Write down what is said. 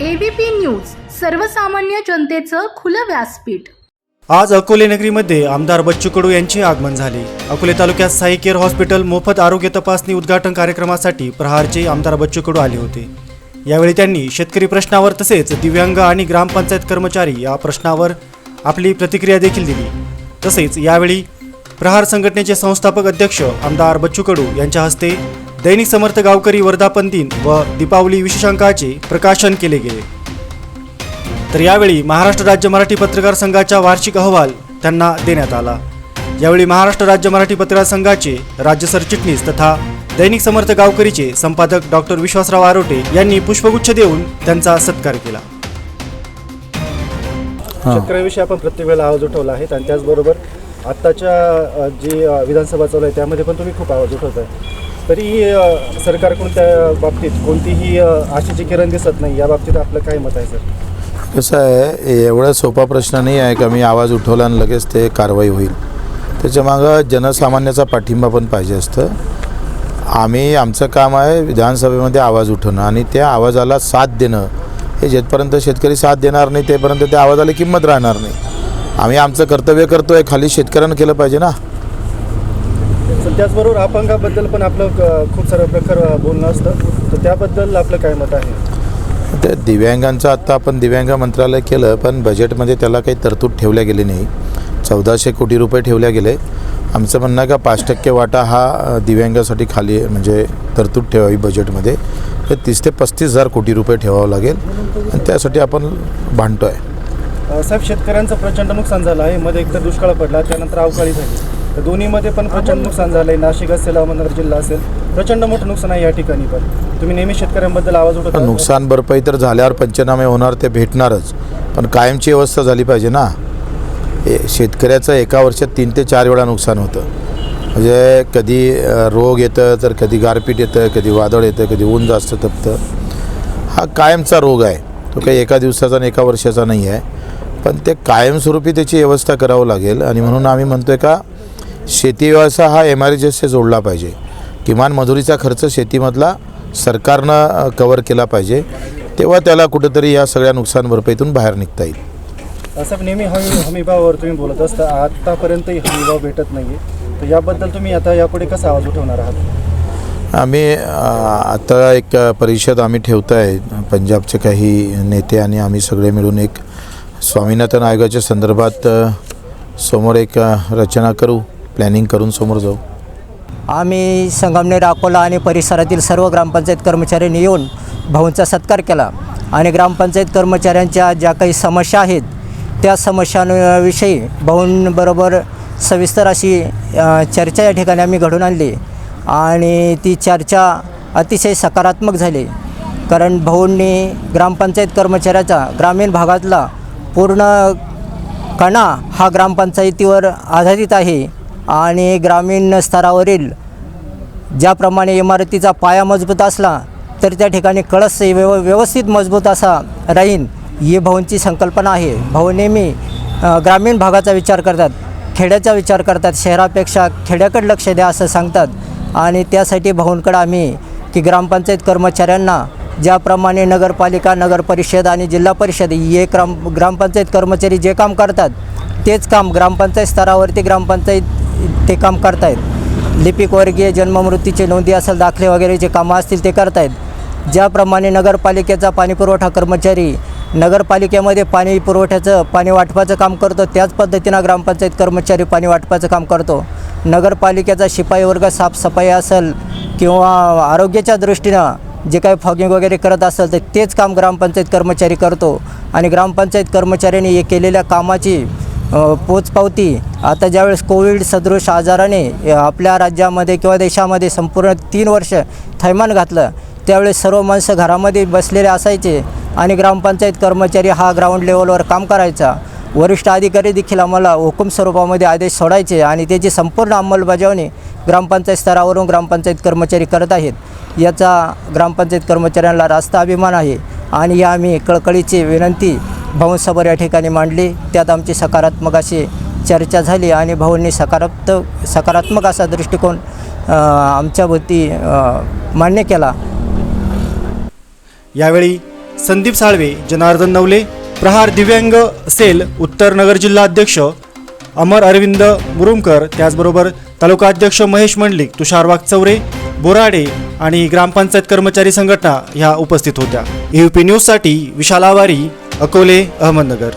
ABP news सर्वसामान्य जनतेचं खुलं व्यासपीठ. आज अकोले नगरीमध्ये आमदार बच्चू कडू यांचे आगमन झाले. अकोले तालुक्यात साई केअर हॉस्पिटल मोफत आरोग्य तपासणी उद्घाटन कार्यक्रमासाठी प्रहारचे आमदार बच्चू कडू आले होते. यावेळी त्यांनी शेतकरी प्रश्नावर तसेच दिव्यांग आणि ग्रामपंचायत कर्मचारी या प्रश्नावर आपली प्रतिक्रिया देखील दिली. तसेच यावेळी प्रहार संघटनेचे संस्थापक अध्यक्ष आमदार बच्चू कडू यांच्या हस्ते दैनिक समर्थ गावकरी वर्धापन दिन व दीपावली विशेषांकाचे प्रकाशन केले गेले. तर यावेळी महाराष्ट्र राज्य मराठी पत्रकार संघाचा वार्षिक अहवाल त्यांना देण्यात आला. यावेळी महाराष्ट्र राज्य मराठी पत्रकार संघाचे राज्य सरचिटणीस तथा दैनिक समर्थ गावकरीचे संपादक डॉक्टर विश्वासराव आरोटे यांनी पुष्पगुच्छ देऊन त्यांचा सत्कार केला. शेतकऱ्याविषयी आपण प्रत्येक वेळेला आवाज उठवला आहे आणि त्याचबरोबर आत्ताच्या जी विधानसभा चालू आहे त्यामध्ये पण तुम्ही खूप आवाज उठवत आहे तरी सरकारकडून त्या बाबतीत कोणतीही आशेची किरण दिसत नाही या बाबतीत आपलं काय मत आहे सर? कसं आहे एवढा सोपा प्रश्न नाही आहे का मी आवाज उठवला आणि लगेच ते कारवाई होईल? त्याच्यामागं जनसामान्याचा पाठिंबा पण पाहिजे असतं. आम्ही आमचं काम आहे विधानसभेमध्ये आवाज उठवणं आणि त्या आवाजाला साथ देणं. हे जेथपर्यंत शेतकरी साथ देणार नाही तेपर्यंत त्या आवाजाला किंमत राहणार नाही. आम्ही आमचं कर्तव्य करतो आहे खाली शेतकऱ्यानं केलं पाहिजे ना. तर त्याचबरोबर अपंगाबद्दल पण आपलं खूप सारं प्रखर अ, बोलणं असतं. तर त्याबद्दल आपलं काय मत आहे? त्या दिव्यांगांचं आत्ता आपण दिव्यांग मंत्रालय केलं पण बजेटमध्ये त्याला काही तरतूद ठेवल्या गेली नाही. चौदाशे कोटी रुपये ठेवल्या गेले. आमचं म्हणणं आहे का पाच टक्के वाटा हा दिव्यांगासाठी खाली म्हणजे तरतूद ठेवावी बजेटमध्ये तर तीस ते पस्तीस हजार कोटी रुपये ठेवावं लागेल. आणि त्यासाठी आपण भांडतो आहे साहेब शेतकऱ्यांचं प्रचंड नुकसान झालं आहे. मध्ये एकतर दुष्काळ पडला त्यानंतर अवकाळी झाली. तर दोन्हीमध्ये पण प्रचंड नुकसान झालं आहे नाशिक असेल अहमदनगर जिल्हा असेल प्रचंड मोठं नुकसान आहे या ठिकाणी पण. तुम्ही नेहमी शेतकऱ्यांबद्दल आवाज उठवत. नुकसान भरपाई तर झाल्यावर पंचनामे होणार ते भेटणारच. पण कायमची व्यवस्था झाली पाहिजे ना. शेतकऱ्याचं एका वर्षात तीन ते चार वेळा नुकसान होतं. म्हणजे कधी रोग येतं तर कधी गारपीट येतं कधी वादळ येतं कधी ऊन जास्त तपतं. हा कायमचा रोग आहे. तो काही एका दिवसाचा आणि एका वर्षाचा नाही आहे. पण ते कायमस्वरूपी त्याची व्यवस्था करावं लागेल. आणि म्हणून आम्ही म्हणतो आहे का शेती व्यवसाय हा एम आर जोडला पाहिजे. किमान मजुरीचा खर्च शेतीमधला सरकारनं कवर केला पाहिजे. तेव्हा त्याला कुठंतरी या सगळ्या नुकसान भरपाईतून बाहेर निघता येईल. साहेब नेहमी हमी हमीभावावर तुम्ही बोलत असता आतापर्यंतही हमीभाव भेटत नाही तर याबद्दल तुम्ही आता यापुढे कसा आवाज उठवणार आहात? आम्ही आता एक परिषद आम्ही ठेवतो आहे. पंजाबचे काही नेते आणि आम्ही सगळे मिळून एक स्वामीनाथन आयोगाच्या संदर्भात समोर एक रचना करू प्लॅनिंग करून समोर जाऊ. आम्ही संगमनेर अकोला आणि परिसरातील सर्व ग्रामपंचायत कर्मचाऱ्यांनी येऊन भाऊंचा सत्कार केला. आणि ग्रामपंचायत कर्मचाऱ्यांच्या ज्या काही समस्या आहेत त्या समस्यांविषयी भाऊंबरोबर सविस्तर अशी चर्चा या ठिकाणी आम्ही घडून आणली. आणि ती चर्चा अतिशय सकारात्मक झाली. कारण भाऊंनी ग्रामपंचायत कर्मचाऱ्याचा ग्रामीण भागातला पूर्ण कणा हा ग्रामपंचायतीवर आधारित आहे आणि ग्रामीण स्तरावरील ज्याप्रमाणे इमारतीचा पाया मजबूत असला तर त्या ठिकाणी कळस व्यव व्यवस्थित मजबूत असा राहीन. ही भाऊंची संकल्पना आहे. भाऊ नेहमी ग्रामीण भागाचा विचार करतात खेड्याचा विचार करतात शहरापेक्षा खेड्याकडे लक्ष द्या असं सांगतात. आणि त्यासाठी भाऊंकडं आम्ही की ग्रामपंचायत कर्मचाऱ्यांना ज्याप्रमाणे नगरपालिका नगरपरिषद आणि जिल्हा परिषद हे ग्राम ग्रामपंचायत कर्मचारी जे काम करतात तेच काम ग्रामपंचायत स्तरावरती ग्रामपंचायत ते काम करतायत. लिपिक वर्गीय जन्ममृत्यूचे नोंदी असेल दाखले वगैरे जे कामं असतील ते करतायत. ज्याप्रमाणे नगरपालिकेचा पाणीपुरवठा कर्मचारी नगरपालिकेमध्ये पाणी पुरवठ्याचं पाणी वाटपाचं काम करतो. त्याच पद्धतीनं ग्रामपंचायत कर्मचारी पाणी वाटपाचं काम करतो. नगरपालिकेचा शिपाई वर्ग साफसफाई असेल किंवा आरोग्याच्या दृष्टीनं जे काही फॉगिंग वगैरे करत असेल तर तेच काम ग्रामपंचायत कर्मचारी करतो. आणि ग्रामपंचायत कर्मचाऱ्यांनी हे केलेल्या कामाची पोचपावती आता ज्यावेळेस कोविड सदृश आजाराने आपल्या राज्यामध्ये किंवा देशामध्ये संपूर्ण तीन वर्ष थैमान घातलं त्यावेळेस सर्व माणसं घरामध्ये बसलेले असायचे. आणि ग्रामपंचायत कर्मचारी हा ग्राउंड लेवलवर काम करायचा. वरिष्ठ अधिकारी देखील आम्हाला हुकूम स्वरूपामध्ये आदेश सोडायचे आणि त्याची संपूर्ण अंमलबजावणी ग्रामपंचायत स्तरावरून ग्रामपंचायत कर्मचारी करत आहेत. याचा ग्रामपंचायत कर्मचाऱ्यांना रास्त अभिमान आहे आणि या आम्ही कळकळीची विनंती भाऊंसमोर या ठिकाणी मांडली. त्यात आमची सकारात्मक अशी चर्चा झाली आणि भाऊंनी सकारात्मक सकारात्मक असा दृष्टिकोन आमच्याभोवती मान्य केला. यावेळी संदीप साळवे जनार्दन नवले प्रहार दिव्यांग सेल उत्तर नगर जिल्हा अध्यक्ष अमर अरविंद मुरुमकर त्याचबरोबर तालुका अध्यक्ष महेश मंडलिक तुषार वाघचौरे बोराडे आणि ग्रामपंचायत कर्मचारी संघटना ह्या उपस्थित होत्या. यू पी न्यूजसाठी विशाल आवारी अकोले अहमदनगर.